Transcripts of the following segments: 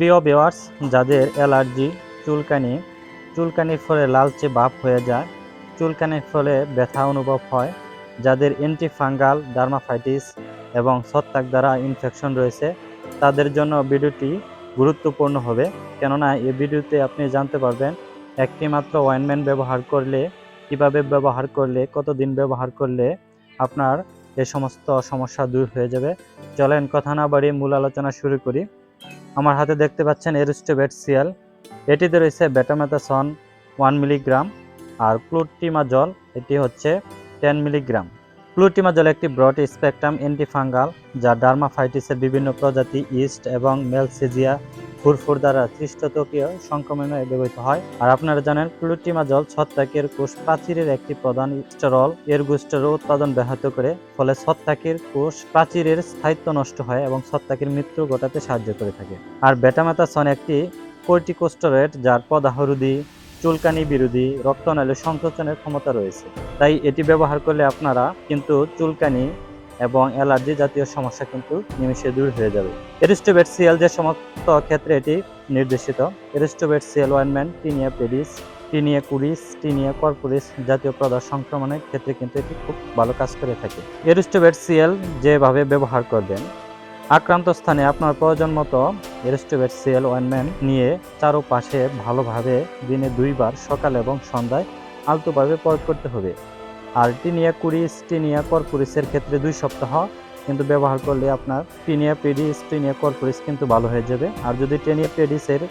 প্রিয় বেওয়ার্স যাদের অ্যালার্জি চুলকানি চুলকানির ফলে লালচে ভাব হয়ে যায় চুলকানির ফলে ব্যথা অনুভব হয়, যাদের অ্যান্টিফাঙ্গাল ডার্মাফাইটিস এবং ছত্রাক দ্বারা ইনফেকশন রয়েছে, তাদের জন্য ভিডিওটি গুরুত্বপূর্ণ হবে। কেননা, এই ভিডিওতে আপনি জানতে পারবেন একটি মাত্র ওয়াইনম্যান ব্যবহার করলে, কীভাবে ব্যবহার করলে, কতদিন ব্যবহার করলে আপনার এ সমস্ত সমস্যা দূর হয়ে যাবে। চলেন, কথা না বাড়িয়ে মূল আলোচনা শুরু করি। আমার হাতে দেখতে পাচ্ছেন এরিস্টোবেট সিয়াল এটিতে রয়েছে বেটামেথাসন ওয়ান মিলিগ্রাম আর ক্লুটিমাজল এটি হচ্ছে টেন মিলিগ্রাম। ক্লুটিমাজল একটি ব্রড স্পেকট্রাম অ্যান্টিফাঙ্গাল যা ডার্মাফাইটিসের বিভিন্ন প্রজাতি, ইস্ট এবং মেলসেজিয়া ফুরফুর দ্বারা সৃষ্টতকীয় সংক্রমণে ব্যবহৃত হয়। আর আপনারা জানেন ক্লুটিমাজল ছত্রাকের কোষ প্রাচীরের একটি প্রধান স্টেরল এর গুস্টেরও উৎপাদন ব্যাহত করে, ফলে ছত্রাকের কোষ প্রাচীরের স্থায়িত্ব নষ্ট হয় এবং ছত্রাকের মৃত্যু ঘটাতে সাহায্য করে থাকে। আর বেটামেথাসন একটি কর্টিকোস্টেরয়েড, যার পদাহরুদি, চুলকানি বিরোধী, রক্তনালী সংকোচনের ক্ষমতা রয়েছে। তাই এটি ব্যবহার করলে আপনারা কিন্তু চুলকানি এবং অ্যালার্জি জাতীয় সমস্যা কিন্তু নিমেষে দূর হয়ে যাবে। এরিস্টোবেট সিএল যে সমস্ত ক্ষেত্রে এটি নির্দেশিত, এরিস্টোবেট CL ওয়াইনম্যান tinea pedis, tinea cruris, tinea corporis জাতীয় প্রদার সংক্রমণের ক্ষেত্রে কিন্তু এটি খুব ভালো কাজ করে থাকে। এরিস্টোবেট সিএল যেভাবে ব্যবহার করবেন, আক্রান্ত স্থানে আপনার প্রয়োজন মতো এরিস্টোবেট সিএল ওয়াইনম্যান নিয়ে চারোপাশে ভালোভাবে দিনে দুইবার সকাল এবং সন্ধ্যায় আলতোভাবে প্রয়োগ করতে হবে। আর টিনিয়া স্টিনিয়া কর্পোরিসের ক্ষেত্রে দুই সপ্তাহ, কিন্তু ব্যবহার করলে আপনার টিনিয়া পেডিস স্টিনিয়া কর্পোরিস কিন্তু ভালো হয়ে যাবে। আর যদি টেনিয়া পেডিসের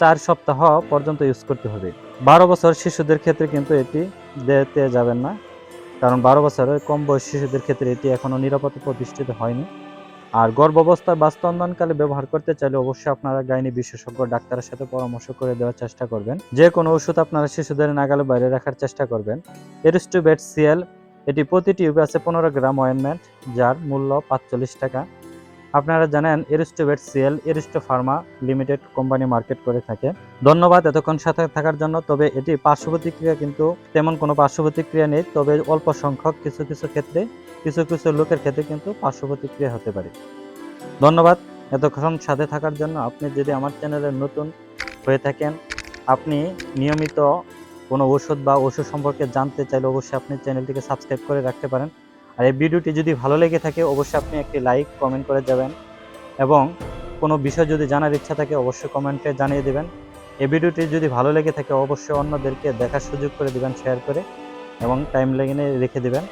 চার সপ্তাহ পর্যন্ত ইউজ করতে হবে। বারো বছর শিশুদের ক্ষেত্রে কিন্তু এটি দেতে যাবেন না। কারণ বারো বছরের কম বয়স শিশুদের ক্ষেত্রে এটি এখনও নিরাপত্তা প্রতিষ্ঠিত হয়নি। আর গর্ভ অবস্থায় বাস্তবায়নকালে ব্যবহার করতে চাইলে অবশ্যই আপনারা গাইনি বিশেষজ্ঞ ডাক্তারের সাথে পরামর্শ করে দেওয়ার চেষ্টা করবেন। যে কোনো ওষুধ আপনারা শিশুদের নাগালে বাইরে রাখার চেষ্টা করবেন। এরিস্টোবেট সিএল, এটি প্রতি টিউবে আছে পনেরো গ্রাম অয়েনমেন্ট যার মূল্য পাঁচচল্লিশ টাকা। আপনারা জানেন Aristovate CL, Aristo pharma limited company market করে থাকে। ধন্যবাদ এতক্ষণ সাথে থাকার জন্য, তবে এটি পার্শ্ব প্রতিক্রিয়া কিন্তু তেমন কোনো পার্শ্ব প্রতিক্রিয়া নেই, তবে অল্প সংখ্যক কিছু কিছু ক্ষেত্রে, কিছু কিছু লোকের ক্ষেত্রে কিন্তু পার্শ্ব প্রতিক্রিয়া হতে পারে। ধন্যবাদ এতক্ষণ সাথে থাকার জন্য। আপনি যদি আমার চ্যানেলে নতুন হয়ে থাকেন, আপনি নিয়মিত কোনো ওষুধ বা ওষুধ সম্পর্কে জানতে চাইলে অবশ্যই আপনি চ্যানেলটিকে সাবস্ক্রাইব করে রাখতে পারেন। আর এই ভিডিওটি যদি ভালো লেগে থাকে, অবশ্যই আপনি একটি লাইক, কমেন্ট করে যাবেন এবং কোনো বিষয় যদি জানার ইচ্ছা থাকে, অবশ্যই কমেন্টে জানিয়ে দেবেন। এই ভিডিওটি যদি ভালো লেগে থাকে, অবশ্যই অন্যদেরকে দেখার সুযোগ করে দিবেন শেয়ার করে, এবং টাইম লাইনে রেখে দেবেন।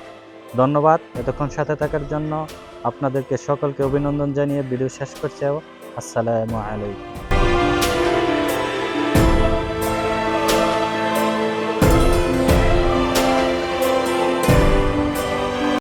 ধন্যবাদ। এতক্ষণ সাথে থাকার জন্য আপনাদেরকে সকলকে অভিনন্দন জানিয়ে ভিডিও শেষ করছি। আসসালামু আলাইকুম।